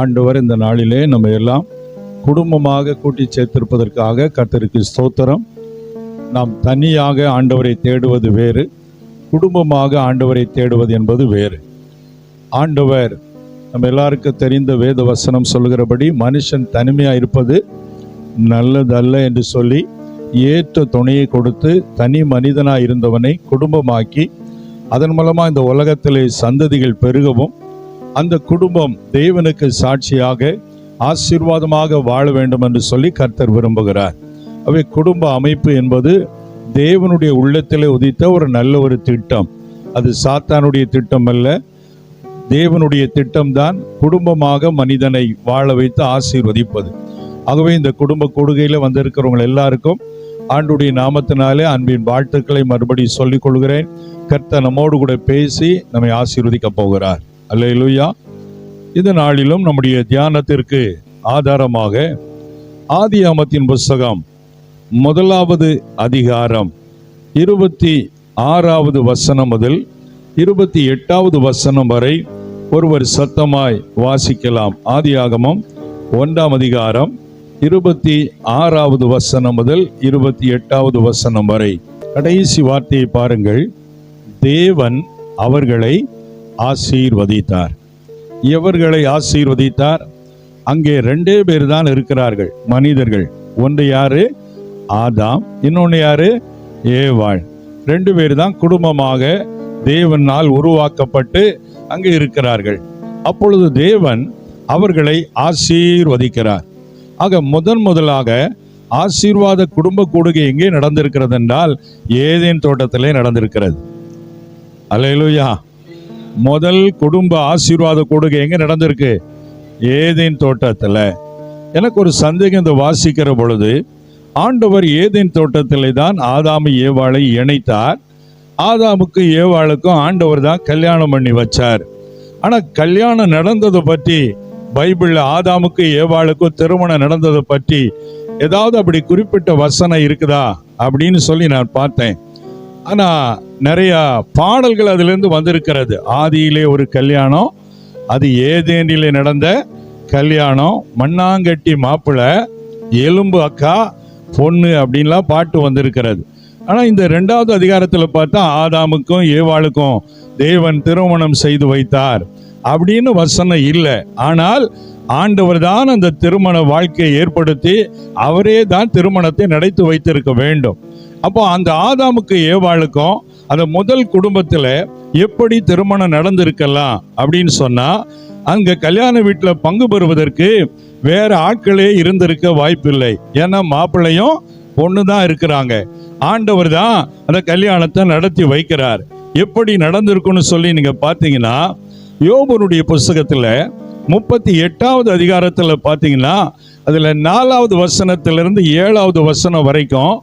ஆண்டவர் இந்த நாளிலே நம்ம எல்லாம் குடும்பமாக கூட்டி சேர்த்திருப்பதற்காக கர்த்தருக்கு ஸ்தோத்திரம். நாம் தனியாக ஆண்டவரை தேடுவது வேறு குடும்பமாக ஆண்டவரை தேடுவது என்பது வேறு. ஆண்டவர் நம்ம எல்லாருக்கும் தெரிந்த வேத வசனம் சொல்கிறபடி மனுஷன் தனிமையாக இருப்பது நல்லதல்ல என்று சொல்லி ஏற்ற துணையை கொடுத்து தனி மனிதனாக இருந்தவனை குடும்பமாக்கி அதன் மூலமாக இந்த உலகத்திலே சந்ததிகள் பெருகவும் அந்த குடும்பம் தேவனுக்கு சாட்சியாக ஆசீர்வாதமாக வாழ வேண்டும் என்று சொல்லி கர்த்தர் விரும்புகிறார். அவை குடும்ப அமைப்பு என்பது தேவனுடைய உள்ளத்திலே உதித்த ஒரு நல்ல ஒரு திட்டம். அது சாத்தானுடைய திட்டம் அல்ல. தேவனுடைய திட்டம்தான் குடும்பமாக மனிதனை வாழ வைத்து ஆசீர்வதிப்பது. ஆகவே இந்த குடும்ப கொடுகையில் வந்திருக்கிறவங்க எல்லாருக்கும் ஆண்டுடைய நாமத்தினாலே அன்பின் வாழ்த்துக்களை மறுபடியும் சொல்லிக் கொள்கிறேன். கர்த்த நம்மோடு கூட பேசி நம்மை ஆசீர்வதிக்க போகிறார். அல்லேலூயா. இந்த நாளிலும் நம்முடைய தியானத்திற்கு ஆதாரமாக ஆதி அமத்தின் புஸ்தகம் முதலாவது அதிகாரம் இருபத்தி ஆறாவது வசனம் முதல் இருபத்தி எட்டாவது வசனம் வரை ஒருவர் சத்தமாய் வாசிக்கலாம். ஆதி ஆகமம் ஒன்றாம் அதிகாரம் இருபத்தி ஆறாவது வசனம் முதல் இருபத்தி எட்டாவது வசனம் வரை. கடைசி வார்த்தையை பாருங்கள். தேவன் அவர்களை ஆசீர்வதித்தார். எவர்களை ஆசீர்வதித்தார்? அங்கே ரெண்டே பேர் தான் இருக்கிறார்கள் மனிதர்கள். ஒன்று யாரு? ஆதாம். இன்னொன்று யாரு? ஏவாள். ரெண்டு பேர் தான் குடும்பமாக தேவனால் உருவாக்கப்பட்டு அங்கே இருக்கிறார்கள். அப்பொழுது தேவன் அவர்களை ஆசீர்வதிக்கிறார். ஆக முதன் முதலாக ஆசீர்வாத குடும்ப கூடுகை எங்கே நடந்திருக்கிறது என்றால் ஏதேன் தோட்டத்திலே நடந்திருக்கிறது. அலையலுயா முதல் குடும்ப ஆசீர்வாத கூடுகை எங்க நடந்திருக்கு? ஏதேன் தோட்டத்தில். எனக்கு ஒரு சந்தேகம் இந்த வாசிக்கிற பொழுது ஆண்டவர் ஏதேன் தோட்டத்திலே தான் ஆதாமு ஏவாளை இணைத்தார். ஆதாமுக்கு ஏவாளுக்கும் ஆண்டவர் தான் கல்யாணம் பண்ணி வச்சார். ஆனால் கல்யாணம் நடந்ததை பற்றி பைபிளில் ஆதாமுக்கு ஏவாளுக்கும் திருமணம் நடந்ததை பற்றி ஏதாவது அப்படி குறிப்பிட்ட வசனம் இருக்குதா? அப்படின்னு சொல்லி நான் பார்த்தேன். ஆனால் நிறைய பாடல்கள் அதிலிருந்து வந்திருக்கிறது. ஆதியிலே ஒரு கல்யாணம் அது ஏதேனிலே நடந்த கல்யாணம். மண்ணாங்கட்டி மாப்பிள்ளை எலும்பு அக்கா பொண்ணு அப்படின்லாம் பாட்டு வந்திருக்கிறது. ஆனால் இந்த ரெண்டாவது அதிகாரத்தில் பார்த்தா ஆதாமுக்கும் ஏவாளுக்கும் தேவன் திருமணம் செய்து வைத்தார் அப்படின்னு வசனம் இல்லை. ஆனால் ஆண்டவர் தான் அந்த திருமண வாழ்க்கையை ஏற்படுத்தி அவரே தான் திருமணத்தை நடத்தி வைத்திருக்க வேண்டும். அப்போ அந்த ஆதாமுக்கு ஏவாளுக்கும் அந்த முதல் குடும்பத்தில் எப்படி திருமணம் நடந்திருக்கலாம் அப்படின்னு சொன்னால் அங்கே கல்யாண வீட்டில் பங்கு பெறுவதற்கு வேற ஆட்களே இருந்திருக்க வாய்ப்பில்லை. ஏன்னா மாப்பிள்ளையும் பொண்ணு தான் இருக்கிறாங்க. ஆண்டவர் தான் அந்த கல்யாணத்தை நடத்தி வைக்கிறார். எப்படி நடந்திருக்குன்னு சொல்லி நீங்கள் பார்த்தீங்கன்னா யோபனுடைய புஸ்தகத்தில் முப்பத்தி எட்டாவது அதிகாரத்தில் பார்த்தீங்கன்னா அதில் நாலாவது வசனத்திலிருந்து ஏழாவது வசனம் வரைக்கும்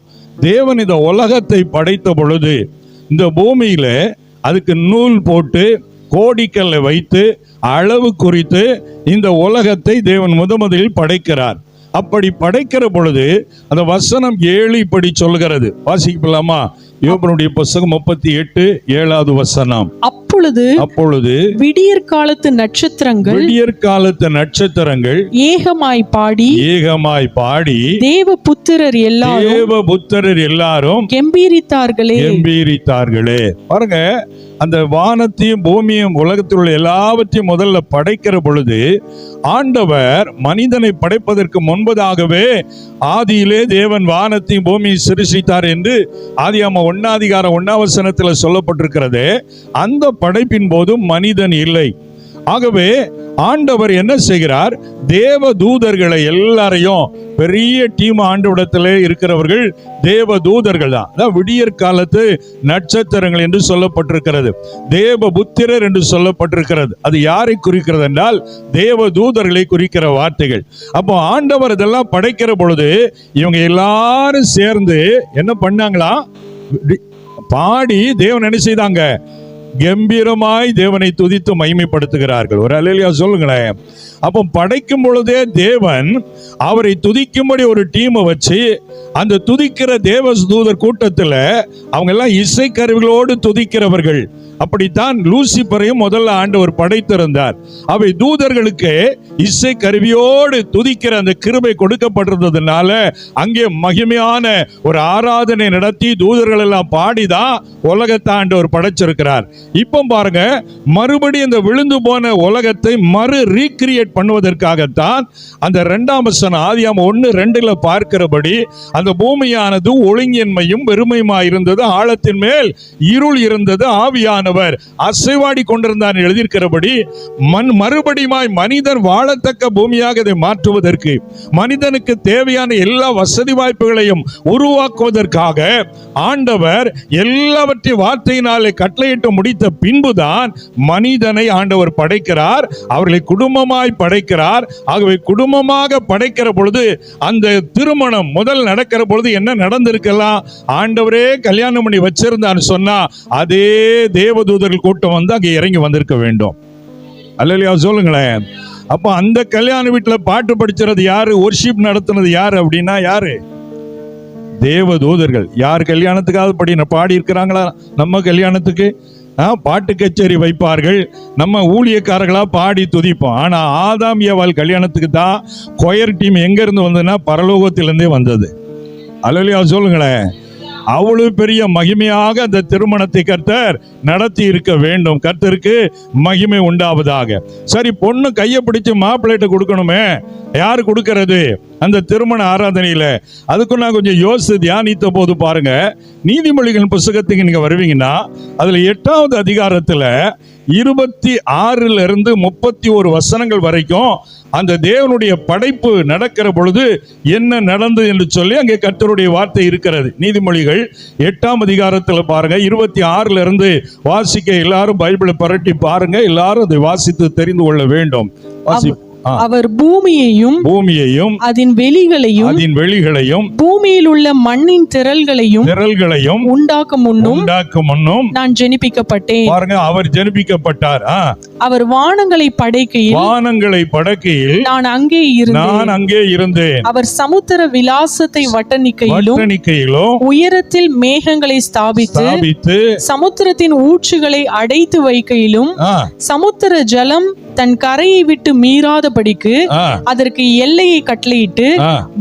தேவன் இந்த உலகத்தை படைத்த பொழுது இந்த பூமியில அதுக்கு நூல் போட்டு கோடிக்கல்லை வைத்து அளவு குறித்து இந்த உலகத்தை தேவன் முதமுதலில் படைக்கிறார். அப்படி படைக்கிற பொழுது அந்த வசனம் ஏழு இப்படி சொல்கிறது வாசிக்கலாமா? யோபனுடைய புஸ்தகம் முப்பத்தி எட்டு ஏழாவது வசனம். அப்பொழுது அப்பொழுது விடியற் காலத்து நட்சத்திரங்கள் விடியற் காலத்து நட்சத்திரங்கள் ஏகமாய் பாடி ஏகமாய் பாடி தேவ புத்திரர் எல்லாரும் தேவ புத்தரர் எல்லாரும் கெம்பீரித்தார்களே. கம்பீரித்தார்களே. பாருங்க அந்த வானத்தையும் பூமியும் உலகத்தில் உள்ள எல்லாவற்றையும் முதல்ல படைக்கிற பொழுது ஆண்டவர் மனிதனை படைப்பதற்கு முன்பதாகவே ஆதியிலே தேவன் வானத்தையும் பூமியை சிருஷித்தார் என்று ஆதியாம ஒன்னாதிகாரம் ஒன்னாவசனத்தில் சொல்லப்பட்டிருக்கிறது. அந்த படைப்பின் போது மனிதன் இல்லை. ஆகவே ஆண்டவர் என்ன செய்கிறார்? தேவ தூதர்களை எல்லாரையும் பெரிய டீம் ஆண்டவிடத்தில் இருக்கிறவர்கள் தேவ தூதர்கள் தான். அதான் விடியற் காலத்து நட்சத்திரங்கள் என்று சொல்லப்பட்டிருக்கிறது. தேவ புத்திரர் என்று சொல்லப்பட்டிருக்கிறது. அது யாரை குறிக்கிறது என்றால் தேவ தூதர்களை குறிக்கிற வார்த்தைகள். அப்போ ஆண்டவர் இதெல்லாம் படைக்கிற பொழுது இவங்க எல்லாரும் சேர்ந்து என்ன பண்ணாங்களா? பாடி தேவன் என்ன செய்தாங்க? கம்பீரமாய் தேவனை துதித்து மகிமைப்படுத்துகிறார்கள். ஒரு அலையிலியா சொல்லுங்களேன். அப்போ படைக்கும் பொழுதே தேவன் அவரை துதிக்கும்படி ஒரு டீமை வச்சு அந்த துதிக்கிற தேவ தூதர் கூட்டத்தில் அவங்க எல்லாம் இசைக்கருவிகளோடு துதிக்கிறவர்கள். அப்படித்தான் லூசிபரையும் முதல்ல ஆண்டவர் படைத்திருந்தார். அவை தூதர்களுக்கு இசை கருவியோடு துதிக்கிற அந்த கிருபை கொடுக்கப்பட்டிருந்ததுனால அங்கே மகிமையான ஒரு ஆராதனை நடத்தி தூதர்கள் எல்லாம் பாடிதான் உலகத்தை ஆண்டவர் படைச்சிருக்கிறார். இப்போ பாருங்க மறுபடியும் இந்த விழுந்து போன உலகத்தை மறு ரீக்ரியேட் பண்ணுவதற்காகத்தான் அந்த ரெண்டாம் வசனம் ஆதியாம ஒன்று ரெண்டுல பார்க்கிறபடி அந்த பூமியானது ஒழுங்கின்மையும் வெறுமையுமா இருந்தது ஆழத்தின் மேல் இருள் இருந்தது ஆவியான ஆண்டவர் அசைவாடி கொண்டிருந்தார் எழுதியிருக்கிறபடி மண் மறுபடியுமாய் மனிதன் வாழத்தக்க பூமியாக இதை மாற்றுவதற்கு மனிதனுக்கு தேவையான எல்லா வசதி வாய்ப்புகளையும் உருவாக்குவதற்காக ஆண்டவர் எல்லாவற்றையும் வார்த்தையினாலே கட்டளையிட்டு முடித்த பின்புதான் மனிதனை ஆண்டவர் படைக்கிறார் அவர்களை குடும்பமாய் படைக்கிறார். ஆகவே குடும்பமாக படைக்கிற பொழுது அந்த திருமணம் முதல் நடக்கிற பொழுது என்ன நடந்திருக்கலாம்? ஆண்டவரே கல்யாணம் பண்ணி வச்சிருந்தான்னு சொன்னா அதே தேவ தேவதூதர்கள் கூட்டம் வந்து அங்கே இறங்கி வந்திருக்க வேண்டும். அல்லையா சொல்லுங்களேன். அப்போ அந்த கல்யாண வீட்டில் பாட்டு படிச்சுறது யாரு? ஒர்ஷிப் நடத்துனது யாரு அப்படின்னா யாரு? தேவதூதர்கள். யார் கல்யாணத்துக்காவது படி பாடி இருக்கிறாங்களா நம்ம கல்யாணத்துக்கு? பாட்டு கச்சேரி வைப்பார்கள். நம்ம ஊழியக்காரர்களா பாடி துதிப்போம். ஆனா ஆதாம் ஏவாள் கல்யாணத்துக்கு தான் கொயர் டீம் எங்க இருந்து வந்ததுன்னா பரலோகத்திலிருந்தே வந்தது. அல்லையா சொல்லுங்களேன். அவ்வளவு பெரிய மகிமையாக அந்த திருமணத்தை கர்த்தர் நடத்தி இருக்க வேண்டும். கர்த்தருக்கு மகிமை உண்டாவதாக. சரி பொண்ணு கையை பிடிச்சு மாப்பிள்ளைட்டு கொடுக்கணுமே. யார் கொடுக்கறது? அந்த திருமண ஆராதனையில். அதுக்கும் நான் கொஞ்சம் யோசித்து தியானித்த போது பாருங்க நீதிமொழிகள் புஸ்தகத்துக்கு நீங்கள் வருவீங்கன்னா அதில் எட்டாவது அதிகாரத்தில் இருபத்தி ஆறுல இருந்து முப்பத்தி ஒரு வசனங்கள் வரைக்கும் அந்த தேவனுடைய படைப்பு நடக்கிற பொழுது என்ன நடந்தது என்று சொல்லி அங்கே கர்த்தருடைய வார்த்தை இருக்கிறது. நீதிமொழிகள் எட்டாம் அதிகாரத்தில் பாருங்க இருபத்தி ஆறுல இருந்து வாசிக்க எல்லாரும் பைபிளை பரட்டி பாருங்க எல்லாரும் அதை வாசித்து தெரிந்து கொள்ள வேண்டும். வாசி அவர் பூமியையும் பூமியையும் அதன் வெளிகளையும் அதன் வெளிகளையும் பூமியில் உள்ள மண்ணின் திரள்களையும் திரள்களையும் உண்டாக்கும் முன்னும் உண்டாக்கும் முன்னும் நான் ஜெனிப்பிக்கப்பட்டேன். பாருங்க அவர் ஜெனிப்பிக்கப்பட்டார். அவர் வானங்களை படைக்கையில் வானங்களை படக்கையில் நான் அங்கே இருந்தேன். நான் அங்கே இருந்தேன். அவர் சமுத்திர விலாசத்தை வட்டணிக்கையிலும் வட்டணிக்கையிலும் உயரத்தில் மேகங்களை ஸ்தாபித்து ஸ்தாபித்து சமுத்திரத்தின் ஊற்றுகளை அடைத்து வைக்கையிலும் சமுத்திர ஜலம் தன் கரையை விட்டு மீறாதபடிக்கு அதற்கு எல்லையை கட்டளையிட்டு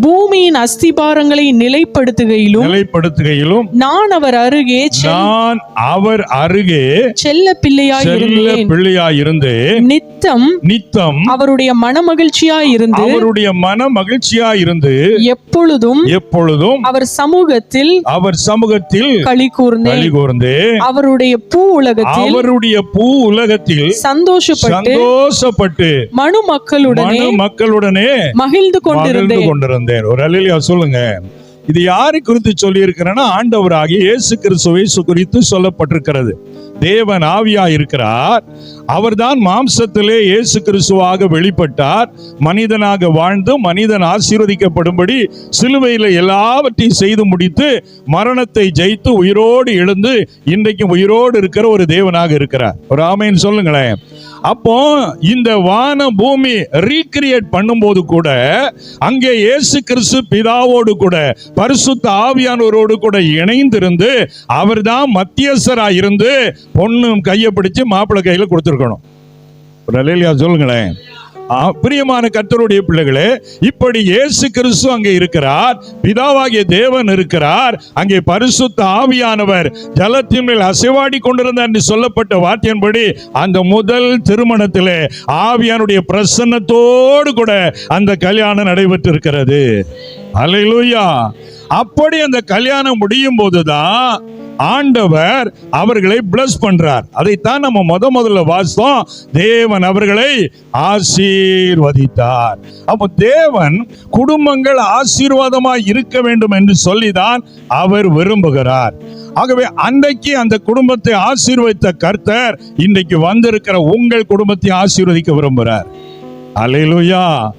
பூமியின் அஸ்திபாரங்களை நிலைப்படுத்துகையிலும் நிலைப்படுத்துகையிலும் நான் அவர் அருகே நான் அவர் அருகே செல்ல பிள்ளையாய் செல்ல இருந்தேன் பிள்ளையாய் இருந்து நித்தம் நித்தம் அவருடைய மனமகிழ்ச்சியாய் இருந்து அவருடைய மன மகிழ்ச்சியா இருந்து எப்பொழுதும் எப்பொழுதும் அவர் சமூகத்தில் அவர் சமூகத்தில் களி கூர்ந்தேன். களி கூர்ந்து அவருடைய பூ உலகத்தில் அவருடைய பூ உலகத்தில் சந்தோஷப்பட்டு சந்தோஷப்பட்டு மனு மக்களுடனே மக்களுடனே மகிழ்ந்து கொண்டிருந்தேன். கொண்டிருந்தேன். ஒரு அலிலியா சொல்லுங்க. இது யாரை குறித்து சொல்லி இருக்கிறேன்னா ஆண்டவராகிய இயேசு கிறிஸ்துவை குறித்து சொல்லப்பட்டிருக்கிறது. தேவன் ஆவியா இருக்கிறார். அவர்தான் மாம்சத்திலே இயேசு கிறிஸ்துவாக வெளிப்பட்டார். மனிதனாக வாழ்ந்து மனிதன் ஆசீர்வதிக்கப்படும்படி சிலுவையில் எல்லாவற்றையும் செய்து முடித்து மரணத்தை ஜெயித்து உயிரோடு எழுந்து இன்றைக்கும் உயிரோடு இருக்கிற ஒரு தேவனாக இருக்கிறார். ஒரு ஆமைன்னு சொல்லுங்களேன். அப்போ இந்த வான பூமி ரீக்ரியேட் பண்ணும்போது கூட அங்கே இயேசு கிறிஸ்து பிதாவோடு கூட பரிசுத்த ஆவியானவரோடு கூட இணைந்திருந்து அவர்தான் மத்தியஸ்தராக இருந்து பொண்ணு கையை பிடிச்சு மாப்பிள்ளை கையில் கொடுத்துருக்கணும். சொல்லுங்களேன். பிரியமான கர்த்தருடைய பிள்ளைகளே இப்படி இயேசு கிறிஸ்து அங்கே இருக்கிறார் பிதாவாகிய தேவன் இருக்கிறார் அங்கே பரிசுத்த ஆவியானவர் ஜலத்தின் மேல் அசைவாடி கொண்டிருந்தார் என்று சொல்லப்பட்ட வார்த்தையின்படி அந்த முதல் திருமணத்திலே ஆவியானுடைய பிரசன்னத்தோடு கூட அந்த கல்யாணம் நடைபெற்று இருக்கிறது அப்படி அந்த கல்யாணம் முடியும் போதுதான் ஆண்டவர் அவர்களை பிளஸ் பண்றார். அதைத்தான் நம்ம முத முதல்ல வாசித்தோம். தேவன் அவர்களை ஆசீர்வதித்தார். அப்போ தேவன் குடும்பங்கள் ஆசீர்வாதமாக இருக்க வேண்டும் என்று சொல்லிதான் அவர் விரும்புகிறார். ஆகவே அன்றைக்கு அந்த குடும்பத்தை ஆசீர்வதித்த கர்த்தர் இன்றைக்கு வந்திருக்கிற உங்கள் குடும்பத்தை ஆசீர்வதிக்க விரும்புகிறார். அலையிலுயா